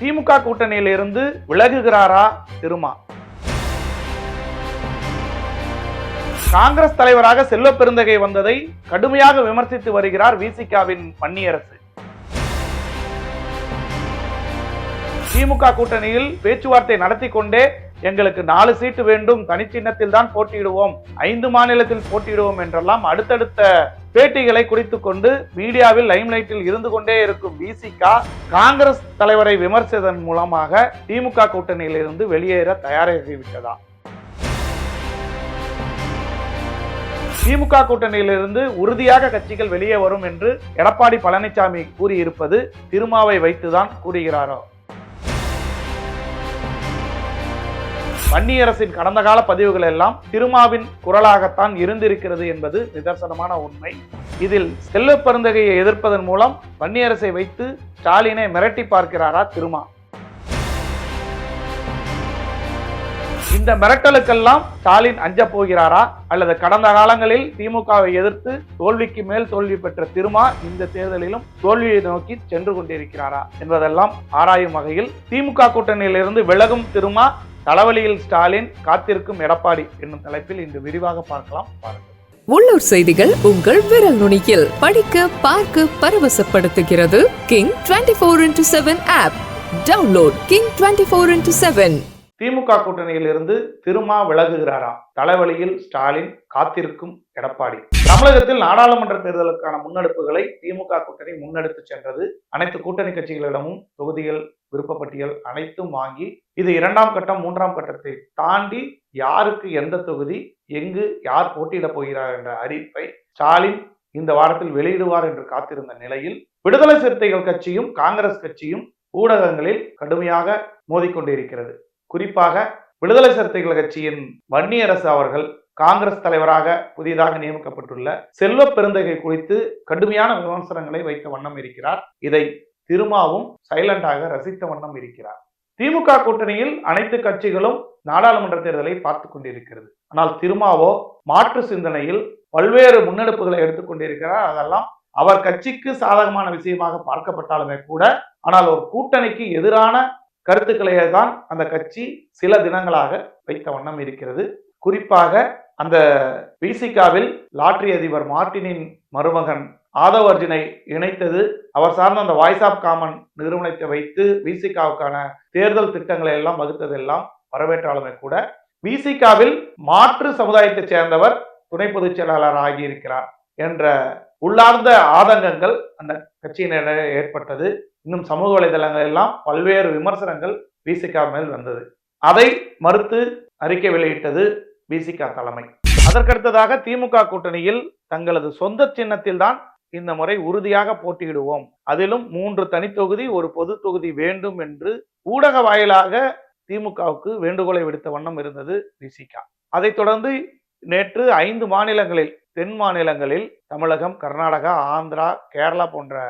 திமுக கூட்டணியிலிருந்து விலகுகிறாரா திருமா? காங்கிரஸ் தலைவராக செல்வ பெருந்தகை வந்ததை கடுமையாக விமர்சித்து வருகிறார் விசிகாவின் பன்னியரசு. திமுக கூட்டணியில் பேச்சுவார்த்தை நடத்தி கொண்டே எங்களுக்கு நாலு சீட்டு வேண்டும் தனிச்சின்னத்தில் தான் போட்டியிடுவோம் ஐந்து மாநிலத்தில் போட்டியிடுவோம் என்றெல்லாம் அடுத்தடுத்த பேட்டிகளை குறித்துக் கொண்டு மீடியாவில் லைம்லைட்டில் இருந்து கொண்டே இருக்கும் விசிகா காங்கிரஸ் தலைவரை விமர்சித்ததன் மூலமாக திமுக கூட்டணியில் இருந்து வெளியேற தயாராகிவிட்டதா? திமுக கூட்டணியிலிருந்து உறுதியாக கட்சிகள் வெளியே வரும் என்று எடப்பாடி பழனிசாமி கூறியிருப்பது திருமாவை வைத்துதான் கூறுகிறாரோ? வன்னியரசின் கடந்த கால பதிவுகள் எல்லாம் திருமாவின் குரலாகத்தான் இருந்திருக்கிறது என்பது நிதர்சனமான உண்மை. இதில் செல்வ பருந்தகையை எதிர்ப்பதன் மூலம் வன்னியரசை வைத்து ஸ்டாலினை மிரட்டி பார்க்கிறாரா திருமா. இந்த மிரட்டலுக்கெல்லாம் ஸ்டாலின் அஞ்ச போகிறாரா? அல்லது கடந்த காலங்களில் திமுகவை எதிர்த்து தோல்விக்கு மேல் தோல்வி பெற்ற திருமா இந்த தேர்தலிலும் தோல்வியை நோக்கி சென்று கொண்டிருக்கிறாரா என்பதெல்லாம் ஆராயும் வகையில் திமுக கூட்டணியிலிருந்து விலகும் திருமா தலைவலியில் ஸ்டாலின் காத்திருக்கும் எடப்பாடி என்னும் தலைப்பில் இன்று விரிவாக பார்க்கலாம். பாருங்கள் உள்ளூர் செய்திகள் உங்கள் விரல் நுனியில். படிக்க பார்க்க பரவசப்படுத்துகிறது King twenty four into seven app download King twenty four into seven DMK கூட்டணியில் இருந்து திருமா விலகுகிறாராம் தலைவலியில் ஸ்டாலின் காத்திருக்கும் எடப்பாடி. தமிழகத்தில் நாடாளுமன்ற தேர்தலுக்கான முன்னெடுப்புகளை திமுக கூட்டணி முன்னெடுத்து சென்றது. அனைத்து கூட்டணி கட்சிகளிடமும் தொகுதிகள் விருப்பப்பட்டியல் அனைத்தும் வாங்கி இது இரண்டாம் கட்டம் மூன்றாம் கட்டத்தை தாண்டி யாருக்கு எந்த தொகுதி எங்கு யார் போட்டியிடப் போகிறார் என்ற அறிவிப்பை ஸ்டாலின் இந்த வாரத்தில் வெளியிடுவார் என்று காத்திருந்த நிலையில் விடுதலை சிறுத்தைகள் கட்சியும் காங்கிரஸ் கட்சியும் ஊடகங்களில் கடுமையாக மோதிக்கொண்டிருக்கிறது. குறிப்பாக விடுதலை சிறுத்தைகள் கட்சியின் வன்னியரசு அவர்கள் காங்கிரஸ் தலைவராக புதிதாக நியமிக்கப்பட்டுள்ள செல்வ பெருந்தகை குறித்து கடுமையான விமர்சனங்களை வைத்த வண்ணம் இருக்கிறார். இதை திருமாவும் சைலண்டாக ரசித்த வண்ணம் இருக்கிறார். திமுக கூட்டணியில் அனைத்து கட்சிகளும் நாடாளுமன்ற தேர்தலை பார்த்து கொண்டிருக்கிறது. ஆனால் திருமாவோ மாற்று சிந்தனையில் பல்வேறு முன்னெடுப்புகளை எடுத்துக்கொண்டிருக்கிறார் அதெல்லாம் அவர் கட்சிக்கு சாதகமான விஷயமாக பார்க்கப்பட்டாலுமே கூட ஆனால் ஒரு கூட்டணிக்கு எதிரான கருத்துக்களையே தான் அந்த கட்சி சில தினங்களாக வைத்த வண்ணம் இருக்கிறது. குறிப்பாக அந்த விசிகாவில் லாட்ரி அதிபர் மார்டினின் மருமகன் ஆதவ் அர்ஜுனை இணைத்தது அவர் சார்ந்த அந்த வாய்ஸ் ஆஃப் காமன் நிறுவனத்தை வைத்து விசிகாவுக்கான தேர்தல் திட்டங்களை எல்லாம் வகுத்ததெல்லாம் வரவேற்றாலுமே கூட விசிகாவில் மாற்று சமுதாயத்தைச் சேர்ந்தவர் துணை பொதுச் செயலாளர் ஆகியிருக்கிறார் என்ற உள்ளார்ந்த ஆதங்கங்கள் அந்த கட்சியினரிடையே ஏற்பட்டது. இன்னும் சமூக வலைதளங்கள் எல்லாம் பல்வேறு விமர்சனங்கள் விசிகா மேல் வந்தது. அதை மறுத்து அறிக்கை வெளியிட்டது. விசிகா தலைமை. அதற்கடுத்ததாக திமுக கூட்டணியில் தங்களது சொந்த சின்னத்தில் தான் இந்த முறை உறுதியாக போட்டியிடுவோம். அதிலும் மூன்று தனித்தொகுதி ஒரு பொது தொகுதி வேண்டும் என்று ஊடக வாயிலாக திமுகவுக்கு வேண்டுகோளை விடுத்த வண்ணம் இருந்தது விசிகா அதைத் தொடர்ந்து நேற்று ஐந்து மாநிலங்களில் தென் மாநிலங்களில் தமிழகம் கர்நாடகா ஆந்திரா கேரளா போன்ற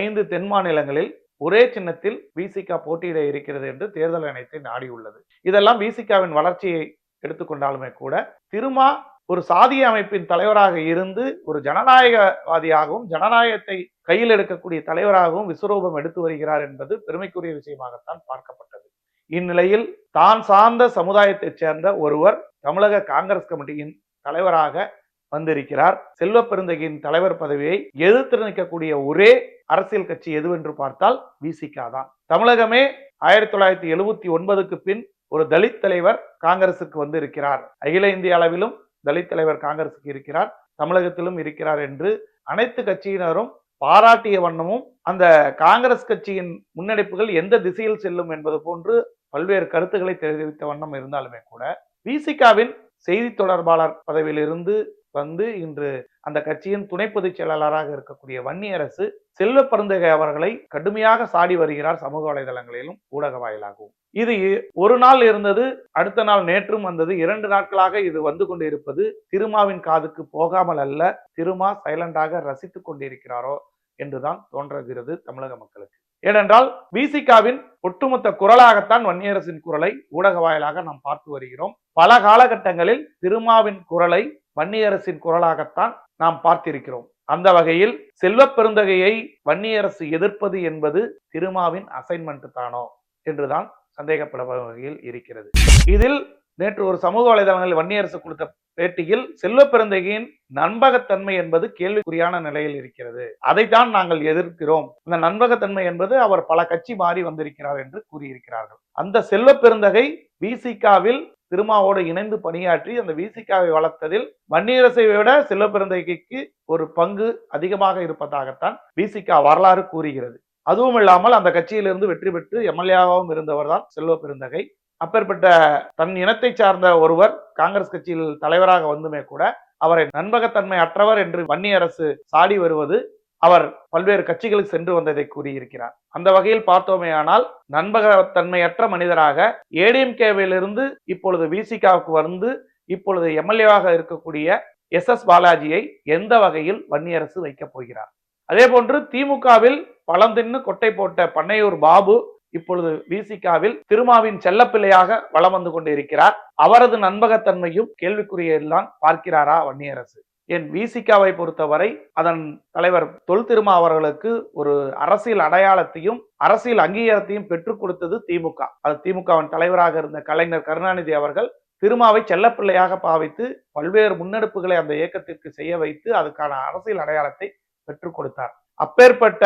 ஐந்து தென் மாநிலங்களில் ஒரே சின்னத்தில் விசிகா போட்டியிட இருக்கிறது என்று தேர்தல் ஆணையத்தை நாடியுள்ளது. இதெல்லாம் விசிகாவின் வளர்ச்சியை எடுத்துக்கொண்டாலுமே கூட திருமா ஒரு சாதிய அமைப்பின் தலைவராக இருந்து ஒரு ஜனநாயகவாதியாகவும் ஜனநாயகத்தை கையில் எடுக்கக்கூடிய தலைவராகவும் விஸ்வரூபம் எடுத்து வருகிறார் என்பது பெருமைக்குரிய விஷயமாகத்தான் பார்க்கப்பட்டது. இந்நிலையில் தான் சார்ந்த சமுதாயத்தைச் சேர்ந்த ஒருவர் தமிழக காங்கிரஸ் கமிட்டியின் தலைவராக வந்திருக்கிறார். செல்வ பெருந்தகையின் தலைவர் பதவியை எதிர்த்து நிற்கக்கூடிய ஒரே அரசியல் கட்சி எதுவென்று பார்த்தால் விசிகா தான். தமிழகமே ஆயிரத்தி தொள்ளாயிரத்தி எழுபத்தி ஒன்பதுக்கு பின் ஒரு தலித் தலைவர் காங்கிரசுக்கு வந்து இருக்கிறார். அகில இந்திய அளவிலும் தலித் தலைவர் காங்கிரசுக்கு இருக்கிறார் தமிழகத்திலும் இருக்கிறார் என்று அனைத்து கட்சியினரும் பாராட்டிய வண்ணமும் அந்த காங்கிரஸ் கட்சியின் முன்னெடுப்புகள் எந்த திசையில் செல்லும் என்பது போன்று பல்வேறு கருத்துக்களை தெரிவித்த வண்ணம் இருந்தாலுமே கூட விசிகாவின் செய்தி தொடர்பாளர் பதவியிலிருந்து வந்து இன்று அந்த கட்சியின் துணை பொதுச் செயலாளராக இருக்கக்கூடிய வன்னியரசு செல்வ பருந்தகை அவர்களை கடுமையாக சாடி வருகிறார் சமூக வலைதளங்களிலும் ஊடக வாயிலாகவும். இது ஒரு நாள் இருந்தது அடுத்த நாள் நேற்றும் வந்தது இரண்டு நாட்களாக இது வந்து கொண்டிருப்பது திருமாவின் காதுக்கு போகாமல் அல்ல திருமா சைலண்டாக ரசித்துக் கொண்டிருக்கிறாரோ என்றுதான் தோன்றுகிறது தமிழக மக்களுக்கு. ஏனென்றால் விசிகாவின் ஒட்டுமொத்த குரலாகத்தான் வன்னியரசின் குரலை ஊடக வாயிலாக நாம் பார்த்து வருகிறோம். பல காலகட்டங்களில் திருமாவின் குரலை வன்னியரசின் குரலாகத்தான் நாம் பார்த்திருக்கிறோம். அந்த வகையில் செல்வ பெருந்தகையை வன்னியரசு எதிர்ப்பது என்பது திருமாவின் அசைன்மெண்ட் தானோ என்றுதான் சந்தேகப்பட வகையில் இருக்கிறது. இதில் நேற்று ஒரு சமூக வலைதளங்களில் வன்னியரசு கொடுத்த பேட்டியில் செல்வ பெருந்தகையின் நண்பகத்தன்மை என்பது கேள்விக்குறியான நிலையில் இருக்கிறது. அதைத்தான் நாங்கள் எதிர்க்கிறோம். இந்த நண்பகத்தன்மை என்பது அவர் பல கட்சி மாறி வந்திருக்கிறார் என்று கூறியிருக்கிறார்கள். அந்த செல்வ பெருந்தகை விசிகாவில் திருமாவோடு இணைந்து பணியாற்றி அந்த விசிகாவை வளர்த்ததில் வன்னியரசை விட செல்வ ஒரு பங்கு அதிகமாக இருப்பதாகத்தான் விசிகா வரலாறு கூறுகிறது. அதுவும் இல்லாமல் அந்த கட்சியிலிருந்து வெற்றி பெற்று எம்எல்ஏவாகவும் இருந்தவர் தான் செல்வ பெருந்தகை அப்பேற்பட்ட தன் இனத்தை சார்ந்த ஒருவர் காங்கிரஸ் கட்சியில் தலைவராக வந்துமே கூட அவரை நண்பகத்தன்மை அற்றவர் என்று வன்னியரசு சாடி வருவது அவர் பல்வேறு கட்சிகளுக்கு சென்று வந்ததை கூறியிருக்கிறார். அந்த வகையில் பார்த்தோமேயானால் நண்பகத்தன்மையற்ற மனிதராக ஏடிஎம்கேவிலிருந்து இப்பொழுது விசிகாவுக்கு வந்து இப்பொழுது எம்எல்ஏவாக இருக்கக்கூடிய எஸ் எஸ் பாலாஜியை எந்த வகையில் வன்னியரசு வைக்கப் போகிறார்? அதே போன்று திமுகவில் பழம் தின்னு கொட்டை போட்ட பண்ணையூர் பாபு இப்பொழுது விசிகாவில் திருமாவின் செல்லப்பிள்ளையாக வலம் வந்து கொண்டிருக்கிறார். அவரது நண்பகத்தன்மையும் கேள்விக்குறியெல்லாம் பார்க்கிறாரா வன்னியரசு? என் விசிகாவை பொறுத்தவரை அதன் தலைவர் தொல் திருமா அவர்களுக்கு ஒரு அரசியல் அடையாளத்தையும் அரசியல் அங்கீகாரத்தையும் பெற்றுக் கொடுத்தது திமுக. அது திமுகவின் தலைவராக இருந்த கலைஞர் கருணாநிதி அவர்கள் திருமாவை செல்லப்பிள்ளையாக பாவித்து பல்வேறு முன்னெடுப்புகளை அந்த இயக்கத்திற்கு செய்ய வைத்து அதுக்கான அரசியல் அடையாளத்தை பெற்றுக் கொடுத்தார். அப்பேற்பட்ட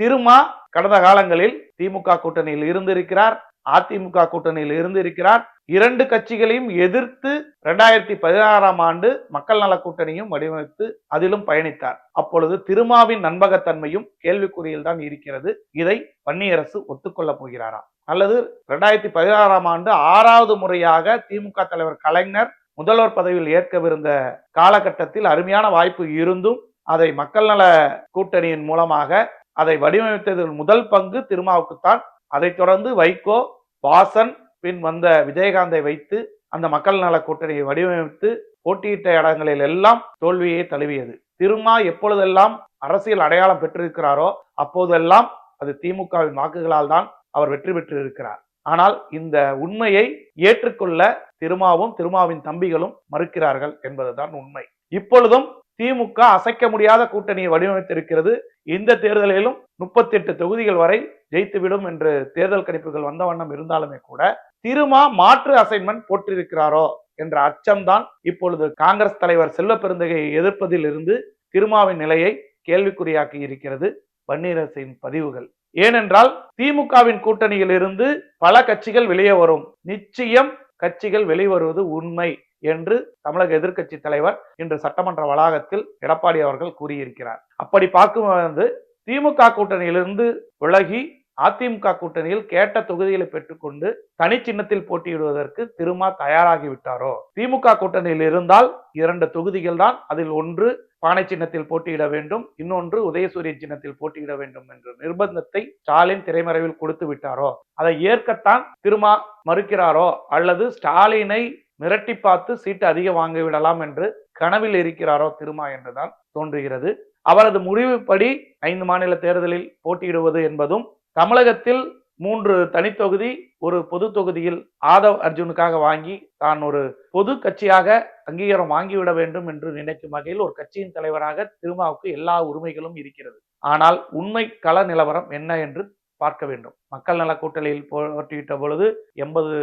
திருமா கடந்த காலங்களில் திமுக கூட்டணியில் இருந்திருக்கிறார். அதிமுக கூட்டணியில் இருந்திருக்கிறார் இரண்டு கட்சிகளையும் எதிர்த்து இரண்டாயிரத்தி பதினாறாம் ஆண்டு மக்கள் நல கூட்டணியும் வடிவமைத்து அதிலும் பயணித்தார். அப்பொழுது திருமாவின் நண்பகத்தன்மையும் கேள்விக்குறியில் தான் இருக்கிறது. இதை வன்னியரசு ஒத்துக்கொள்ள போகிறாரா? அல்லது இரண்டாயிரத்தி பதினாறாம் ஆண்டு ஆறாவது முறையாக திமுக தலைவர் கலைஞர் முதல்வர் பதவியில் ஏற்கவிருந்த காலகட்டத்தில் அருமையான வாய்ப்பு இருந்தும் அதை மக்கள் நல கூட்டணியின் மூலமாக அதை வடிவமைத்ததில் முதல் பங்கு திருமாவுக்குத்தான். அதைத் தொடர்ந்து வைகோ வாசன் பின் வந்த விஜயகாந்தை வைத்து அந்த மக்கள் நல கூட்டணியை வடிவமைத்து போட்டியிட்ட இடங்களில் எல்லாம் தோல்வியை தழுவியது. திருமா எப்பொழுதெல்லாம் அரசியல் அடையாளம் பெற்றிருக்கிறாரோ அப்போதெல்லாம் அது திமுகவின் வாக்குகளால் தான் அவர் வெற்றி பெற்றிருக்கிறார். ஆனால் இந்த உண்மையை ஏற்றுக்கொள்ள திருமாவும் திருமாவின் தம்பிகளும் மறுக்கிறார்கள் என்பதுதான் உண்மை. இப்பொழுதும் திமுக அசைக்க முடியாத கூட்டணியை வடிவமைத்திருக்கிறது. இந்த தேர்தலிலும் முப்பத்தி எட்டு தொகுதிகள் வரை ஜெயித்துவிடும் என்று தேர்தல் கணிப்புகள் வந்த வண்ணம் இருந்தாலுமே கூட திருமா மாற்று அசைன்மெண்ட் போட்டிருக்கிறாரோ என்ற அச்சம்தான் இப்பொழுது காங்கிரஸ் தலைவர் செல்வ பெருந்தகையை எதிர்ப்பதில் இருந்து திருமாவின் நிலையை கேள்விக்குறியாக்கி இருக்கிறது பன்னீரசின் பதிவுகள். ஏனென்றால் திமுகவின் கூட்டணியில் இருந்து பல கட்சிகள் வெளியே வரும். நிச்சயம் கட்சிகள் வெளிவருவது உண்மை. என்று தமிழக எதிர்க்கட்சி தலைவர் இன்று சட்டமன்ற வளாகத்தில் எடப்பாடி அவர்கள் கூறியிருக்கிறார். அப்படி பார்க்கும்போது திமுக கூட்டணியிலிருந்து விலகி அதிமுக கூட்டணியில் கேட்ட தொகுதிகளை பெற்றுக்கொண்டு தனி சின்னத்தில் போட்டியிடுவதற்கு திருமா தயாராகிவிட்டாரோ திமுக கூட்டணியில் இருந்தால் இரண்டு தொகுதிகள் தான் அதில் ஒன்று பானை சின்னத்தில் போட்டியிட வேண்டும் இன்னொன்று உதயசூரியன் சின்னத்தில் போட்டியிட வேண்டும் என்ற நிர்பந்தத்தை ஸ்டாலின் திரைமறைவில் கொடுத்து விட்டாரோ? அதை ஏற்கத்தான் திருமா மறுக்கிறாரோ? அல்லது ஸ்டாலினை மிரட்டி பார்த்து சீட்டு அதிகம் வாங்கி விடலாம் என்று கனவில் இருக்கிறாரோ திருமா என்றுதான் தோன்றுகிறது. அவரது முடிவுப்படி ஐந்து மாநில தேர்தலில் போட்டியிடுவது என்பதும் தமிழகத்தில் மூன்று தனித்தொகுதி ஒரு பொது தொகுதியில் ஆதவ் அர்ஜுனுக்காக வாங்கி தான் ஒரு பொது கட்சியாக அங்கீகாரம் வாங்கிவிட வேண்டும் என்று நினைக்கும் வகையில் ஒரு கட்சியின் தலைவராக திருமாவுக்கு எல்லா உரிமைகளும் இருக்கிறது. ஆனால் உண்மை கள நிலவரம் என்ன என்று பார்க்க வேண்டும். மக்கள் நல கூட்டணியில் போட்டியிட்ட பொழுது எண்பது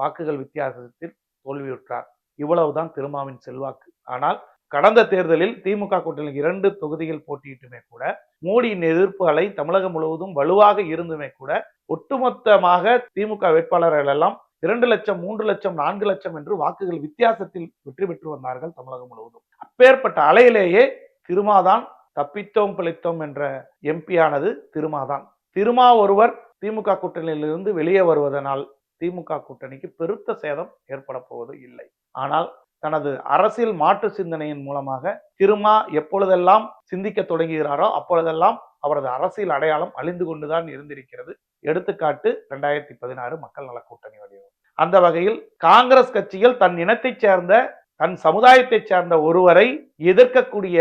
வாக்குகள் வித்தியாசத்தில் தோல்வியுற்றார். இவ்வளவுதான் திருமாவின் செல்வாக்கு. ஆனால் கடந்த தேர்தலில் திமுக கூட்டணியில் இரண்டு தொகுதிகள் போட்டியிட்டுமே கூட மோடியின் எதிர்ப்பு அலை தமிழகம் முழுவதும் வலுவாக இருந்துமே கூட ஒட்டுமொத்தமாக திமுக வேட்பாளர்கள் எல்லாம் இரண்டு லட்சம் மூன்று லட்சம் நான்கு லட்சம் என்று வாக்குகள் வித்தியாசத்தில் வெற்றி பெற்று வந்தார்கள் தமிழகம் முழுவதும். அப்பேற்பட்ட அலையிலேயே திருமாதான் தப்பித்தோம் பிழைத்தோம் என்ற எம்பியானது திருமாதான். திருமா ஒருவர் திமுக கூட்டணியிலிருந்து வெளியே வருவதனால் திமுக கூட்டணிக்கு பெருத்த சேதம் ஏற்பட போவது இல்லை. ஆனால் தனது அரசியல் மாற்று சிந்தனையின் மூலமாக திருமா எப்பொழுதெல்லாம் சிந்திக்க தொடங்குகிறாரோ அப்பொழுதெல்லாம் அவரது அரசியல் அடையாளம் அழிந்து கொண்டுதான் இருந்திருக்கிறது. எடுத்துக்காட்டு ரெண்டாயிரத்தி பதினாறு மக்கள் நல கூட்டணி வடிவம். அந்த வகையில் காங்கிரஸ் கட்சிகள் தன் இனத்தைச் சேர்ந்த தன் சமுதாயத்தைச் சேர்ந்த ஒருவரை எதிர்க்கக்கூடிய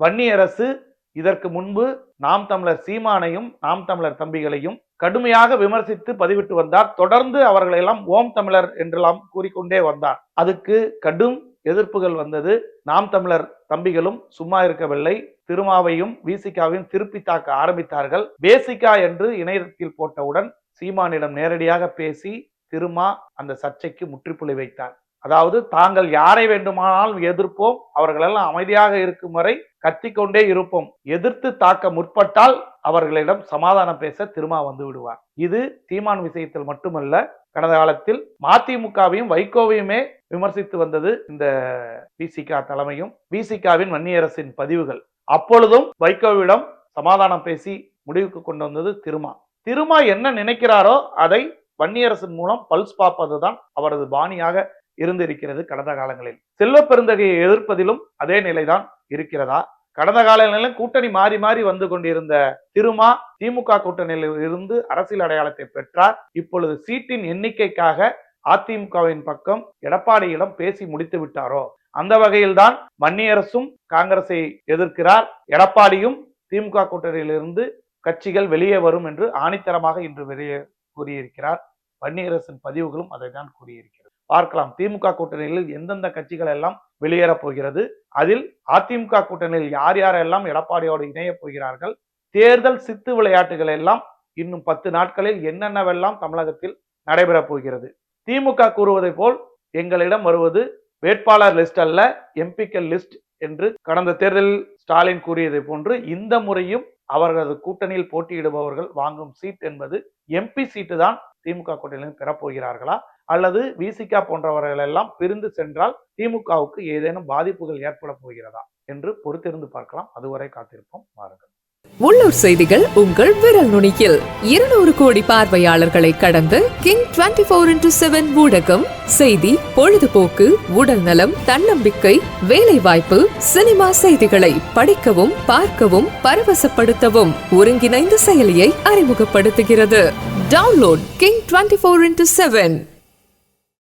வன்னியரசு இதற்கு முன்பு நாம் தமிழர் சீமானையும் நாம் தமிழர் தம்பிகளையும் கடுமையாக விமர்சித்து பதிவிட்டு வந்தார். தொடர்ந்து அவர்களை எல்லாம் ஓம் தமிழர் என்றெல்லாம் கூறிக்கொண்டே வந்தார். அதுக்கு கடும் எதிர்ப்புகள் வந்தது. நாம் தமிழர் தம்பிகளும் சும்மா இருக்கவில்லை. திருமாவையும் விசிகாவையும் திருப்பி தாக்க ஆரம்பித்தார்கள். பேசிகா என்று இணையத்தில் போட்டவுடன் சீமானிடம் நேரடியாக பேசி திருமா அந்த சர்ச்சைக்கு முற்றுப்புள்ளி வைத்தார். அதாவது தாங்கள் யாரை வேண்டுமானாலும் எதிர்ப்போம் அவர்களெல்லாம் அமைதியாக இருக்கும் வரை கத்திக்கொண்டே இருப்போம். எதிர்த்து தாக்க முற்பட்டால் அவர்களிடம் சமாதானம் பேச திருமா வந்து விடுவார். இது தீமான் விஷயத்தில் மட்டுமல்ல கடந்த காலத்தில் மதிமுகவையும் வைகோவையுமே விமர்சித்து வந்தது இந்த பிசிகா தலைமையும் பிசிகாவின் வன்னியரசின் பதிவுகள். அப்பொழுதும் வைகோவிடம் சமாதானம் பேசி முடிவுக்கு கொண்டு வந்தது திருமா. திருமா என்ன நினைக்கிறாரோ அதை வன்னியரசின் மூலம் பல்ஸ் பார்ப்பதுதான் அவரது பாணியாக இருந்திருக்கிறது கடந்த காலங்களில். செல்வ பெருந்தகையை எதிர்ப்பதிலும் அதே நிலைதான் இருக்கிறதா? கடந்த காலங்களிலும் கூட்டணி மாறி மாறி வந்து கொண்டிருந்த திருமா திமுக கூட்டணியில் இருந்து அரசியல் அடையாளத்தை பெற்றார். இப்பொழுது சீட்டின் எண்ணிக்கைக்காக அதிமுகவின் பக்கம் எடப்பாடியிடம் பேசி முடித்து விட்டாரோ? அந்த வகையில்தான் மன்னியரசும் காங்கிரஸை எதிர்க்கிறார். எடப்பாடியும் திமுக கூட்டணியிலிருந்து கட்சிகள் வெளியே வரும் என்று ஆணித்தரமாக இன்று வெளியே கூறியிருக்கிறார். வன்னியரசின் பதிவுகளும் அதை தான் கூறியிருக்கிறது. பார்க்கலாம். திமுக கூட்டணியில் எந்தெந்த கட்சிகள் எல்லாம் வெளியேறப் போகிறது? அதில் அதிமுக கூட்டணியில் யார் யாரெல்லாம் எடப்பாடியோடு இணையப் போகிறார்கள்? தேர்தல் சித்து விளையாட்டுகள் எல்லாம் இன்னும் பத்து நாட்களில் என்னென்னவெல்லாம் தமிழகத்தில் நடைபெறப் போகிறது? திமுக கூறுவதை போல் எங்களிடம் வருவது வேட்பாளர் லிஸ்ட் அல்ல எம்பிக்கள் லிஸ்ட் என்று கடந்த தேர்தலில் ஸ்டாலின் கூறியதை போன்று இந்த முறையும் அவர்களது கூட்டணியில் போட்டியிடுபவர்கள் வாங்கும் சீட் என்பது எம்பி சீட்டு தான் திமுக கூட்டணியில் பெறப்போகிறார்களா அல்லது விசிகா போன்றவர்கள் எல்லாம் பிரிந்து சென்றால் திமுகவுக்கு ஏதேனும் பாதிப்புகள் ஏற்பட போகிறதா என்று பொறுத்திருந்து பார்க்கலாம். அதுவரை காத்திருப்போம். வாருங்கள். உள்ளூர் செய்திகள் உங்கள் விரல் நுனியில். இருநூறு கோடி பார்வையாளர்களை கடந்து King twenty four into seven ஊடகம் செய்தி பொழுதுபோக்கு உடல் நலம் தன்னம்பிக்கை வேலை வாய்ப்பு சினிமா செய்திகளை படிக்கவும் பார்க்கவும் பரவசப்படுத்தவும் ஒருங்கிணைந்த செயலியை அறிமுகப்படுத்துகிறது. Download King twenty four into seven.